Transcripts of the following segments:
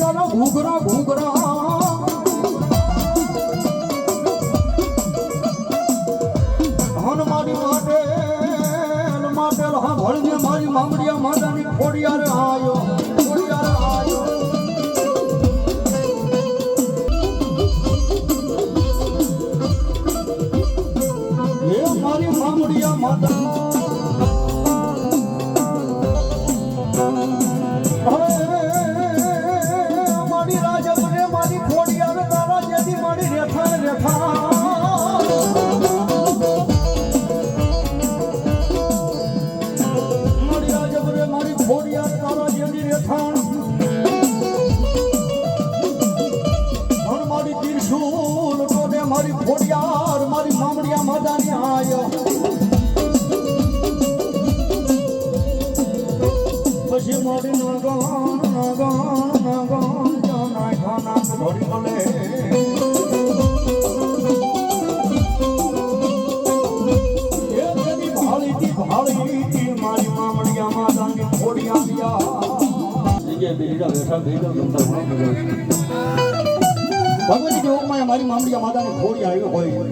ઘૂઘરા ઘૂઘરો મારી માટે માટે હા ભળજે મારી મામડિયા માતાની ખોડિયારે આયો. ભગવતી યોગમાં મારી મામડિયા માતાની ખોડી આવ્યો હોય.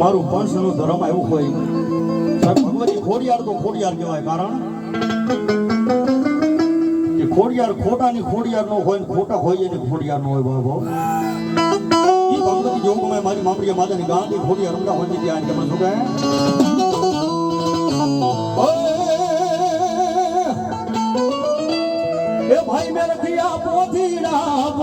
મારું પંચનું ધર્મ આવ્યું હોય. સાહેબ ભગવતી ખોડિયાર તો ખોડિયાર કહેવાય કારણ? કે ખોડિયાર ખોટાની ખોડિયાર નો હોય ને ખોટા હોય એને ખોડિયાર નો હોય બાબો. ઈ ભગવતી જોગમાં મારી મામડિયા માતાની ગાંધી ખોડિયાર રમતા હોય ત્યાં તમે શું કહે? ભાઈ મેં રખિયા પોથી રામ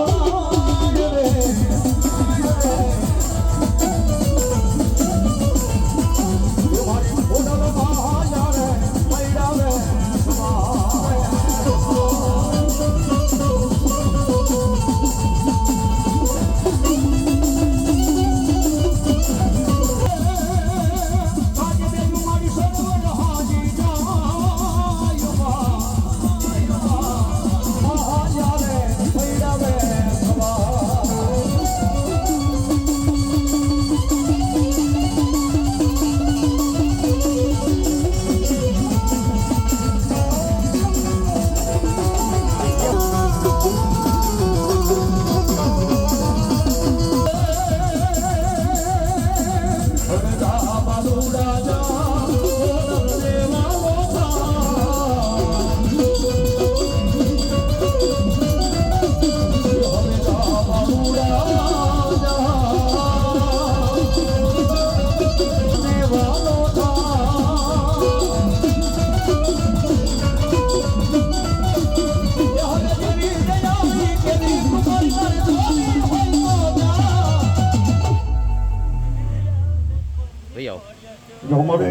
જો મળે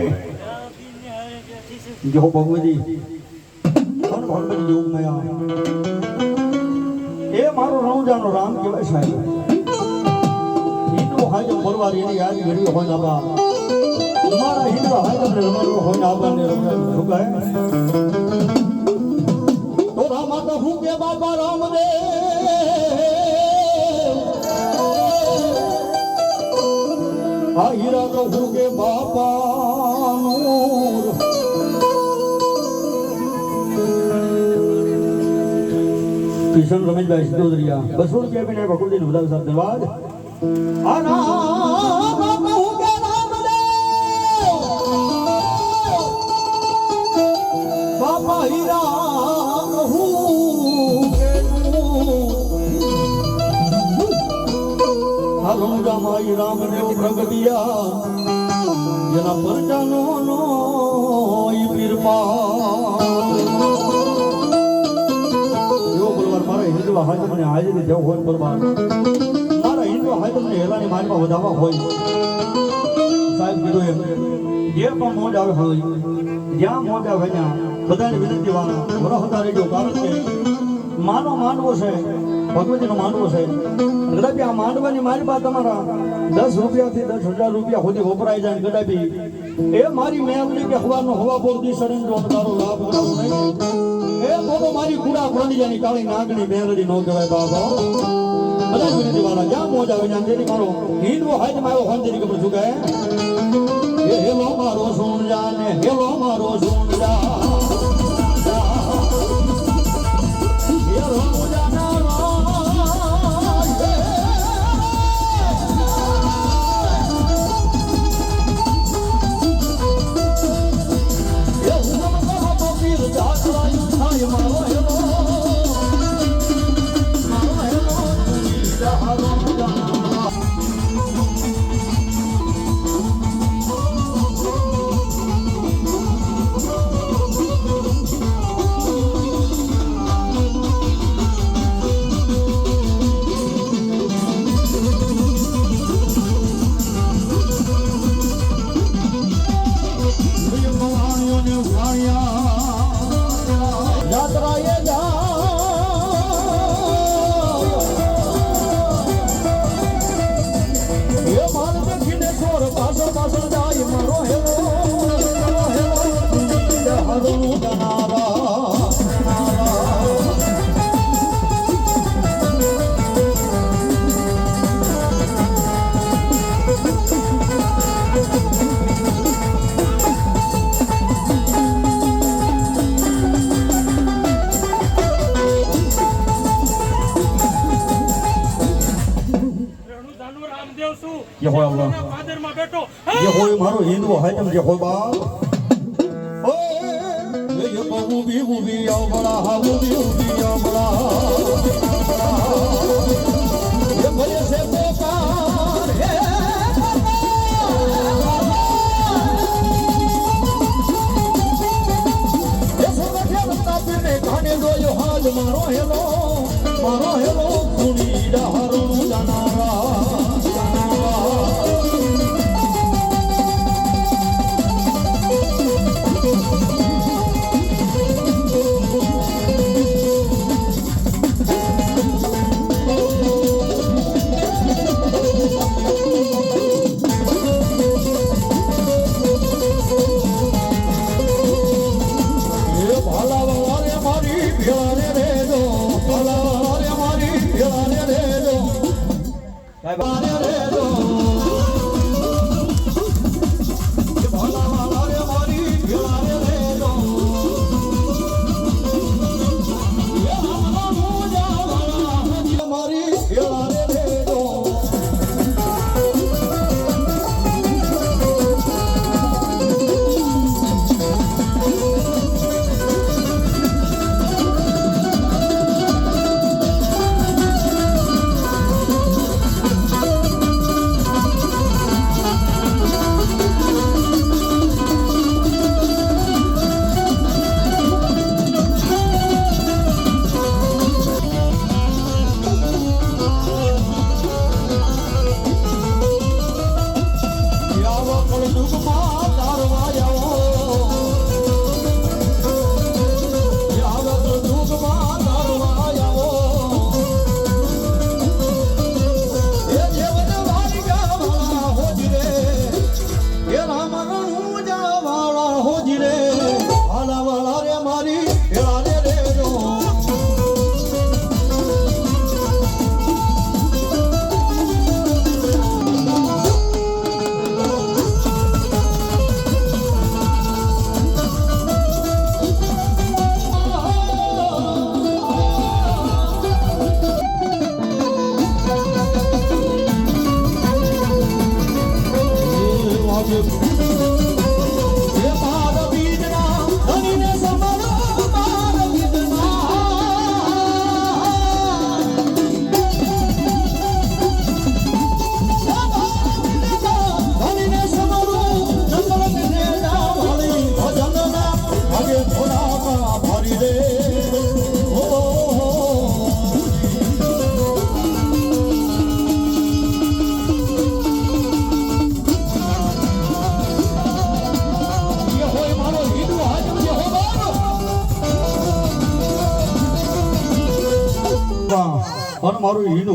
જો ભગવતી કોણ ભગવતી યોગ મયા એ મારો રણુજાનો રામ કહેવાય સાહેબ હિન્દુ હાજમ પરવાર એની યાદ ઘડી હોય હીરા તો હું કે બાપાનું કિશન રમેશભાઈ સિદ્ધોદરિયા બસો રૂપિયા પીને ભગવતીને બધા સાહેબ ધન્યવાદ આ આ રામ રામદેવ પ્રગટિયા. જેના પરજાનો નો મારા હિન્દુ હાજર મને હાજર જવું હોય બરબાર મારા હિન્દુ હાજર મને હેલાની માનમાં વધારવા હોય. સાહેબ કીધું એમ, જે પણ મોજ આવે હોય, જ્યાં મોજ આવે ત્યાં બધાને વિનંતી વાળા વરહતા રહેજો, કારણ કે માનો માનવો છે ભગવતીનો માંડવો છે. કદાચ આ માંડવાની મારી પાસે તમારા દસ રૂપિયાથી દસ હજાર રૂપિયા સુધી વપરાય જાય ને એ મારી મેમની કે હવાનો હવા બોર દી સડીને જો તારો લાભ કરાવો નહીં. એ બોલો, મારી કુડા કોંડિયાની કાળી નાગણી મેલડી નો કહેવાય બાબા બધા વિનંતી વાળા જ્યાં મોજ જેની મારો હિન્દુ હાથમાં આવ્યો હોય તેની ખબર ચુકાય তোর ভাষা ভাষা છું. જે હોય. ના પાદરમાં બેઠો. જે હોય મારો હિન્દુ હાજમ જે હોય ઓય, એ જે બહુ ઊભી ઊભી આવ ભલે પોકાર, હે હાજ મારો હેલો મારો હેલો ખૂણી ડહારણું. Bye bye. એ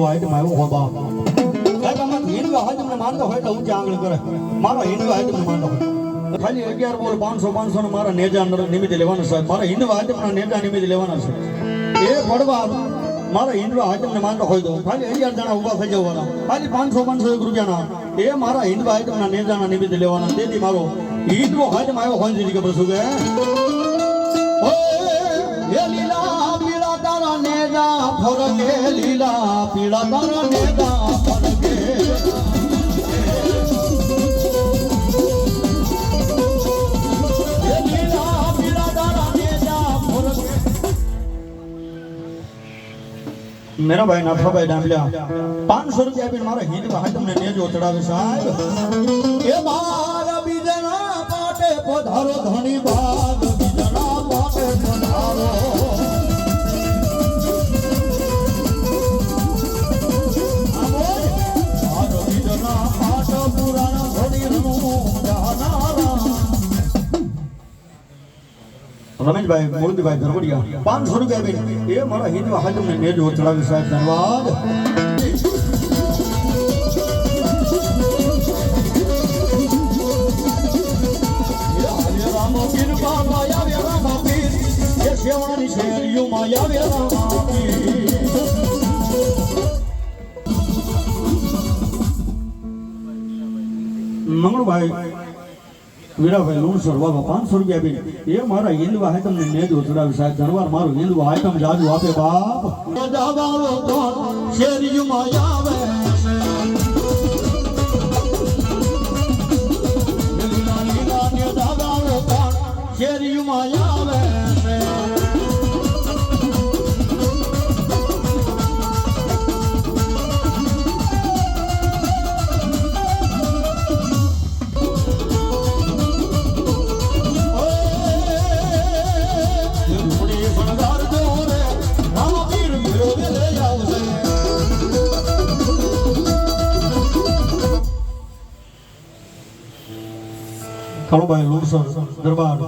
પણ મારું હિન્દુ હાજમ આવ્યો હો બાપ? સાહેબ, આમાં હિન્દુ હાજમ ને માનતો હોય તો ઊંચા આંગળી કરે. મારો હિન્દુ હાજમ ને માનતો હોય. ખાલી અગિયાર બોલ પાંચસો પાંચસો નો મારા નેજા નિમિત્તે લેવાના સાહેબ. મારા હિન્દુ હાજમ ના નેજા નિમિત્તે લેવાના છે. એ પડવા મારા હિન્દુ હાજમ ને માનતો હોય તો. ખાલી અગિયાર જણા ઊભા થઈ જવાના. ખાલી પાંચસો પાંચસો એક રૂપિયાના. એ મારા હિંડવા હાજમ ના નેજા નિમિત્તે લેવાના. તેથી મારો હિન્દુ હાજમ આવ્યો હોય ખબર શું કે પીળા ફરગે લીલા પીળા તારા નેગા ફરગે એ લીલા પીળા તારા નેજા ભાઈ નાથાભાઈ ડાંગલિયા પાંચસો રૂપિયા આપીને મારા હિત ભાઈ તમને નેજો ચડાવે સાહેબ. એ મારા બીજના પાટે પધારો ધણી ભાગ રમેશભાઈ મોરબીભાઈ ધરવડિયા, પાંચસો રૂપિયા આપીને. એ મારા હિન્દુ હાજમને નેજો ચડાવી સાહેબ, ધન્યવાદ. પીર શેરીઓમાં આવે મંગળભાઈ वीडूर सौ बाबा पाँच सौ रुपया भी ये मारा ये आइटम नहीं दे थोड़ा शायद जनवर मारो ये आइटम जाज वापे बाप शेर यू माया કળુભાઈ લોસર દરબાર.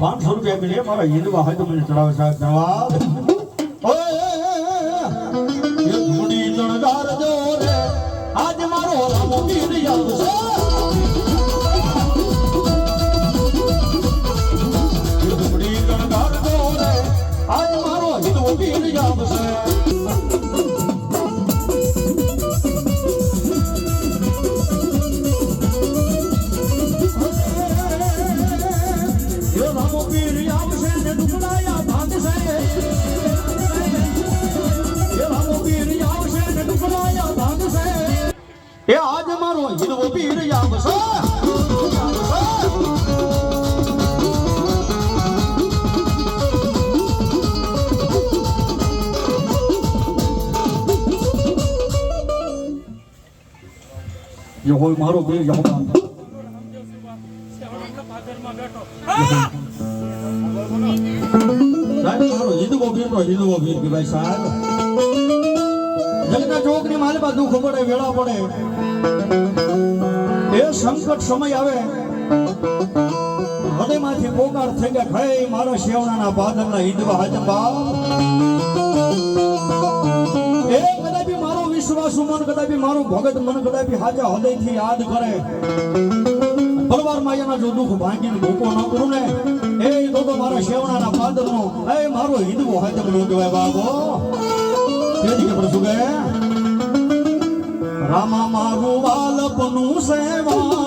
પાંચસો રૂપિયા મિલે મારા હિન્દવા હાજર મને ચડાવે સાહેબ, જવાબ. આજ મારો રામો વીર આવશે મારો હિરવો વીર આવશે જે હોય મારો વીર યહોવા સાહેબ મારો હિંદવો વીર તો હિંદવો ભીર કે ભાઈ સાહેબ જગના માલ માલમાં દુઃખ પડે, વેળા પડે. સંકટ સમય આવે. હૃદયમાંથી પોકાર થઈ ગયા ભાઈ, મારા શેવણાના બાદલના હિંદવા હાજંબા એ કદાચ મારો વિશ્વાસ મન કદાચ મારું ભગત મન કદાચ હાજા હૃદયથી યાદ કરે. પરવાર માયાના જો દુઃખ ભાંગીને ભૂકો ન કરું ને, એ તો તો મારા શેવણાના પાદરનો એ મારો હિંદવો હાજમ નો કહેવાય બાબો તેથી કે પ્રસુ કે રામા મારું બાલપનું સેવાણ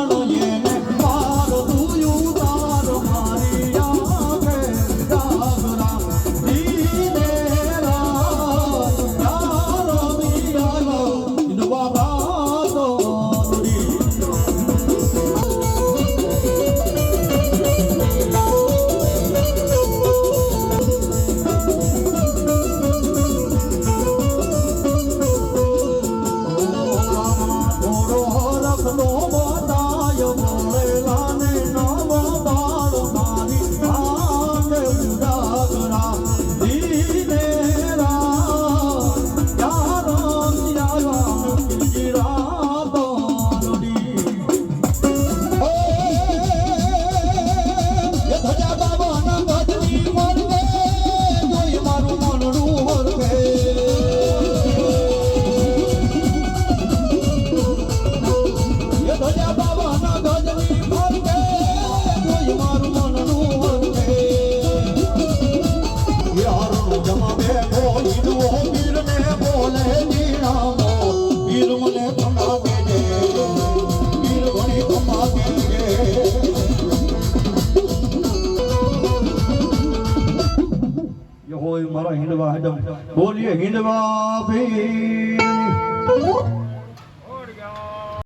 હિંદવા હિંડવા બોલીએ હિંડવા ભી.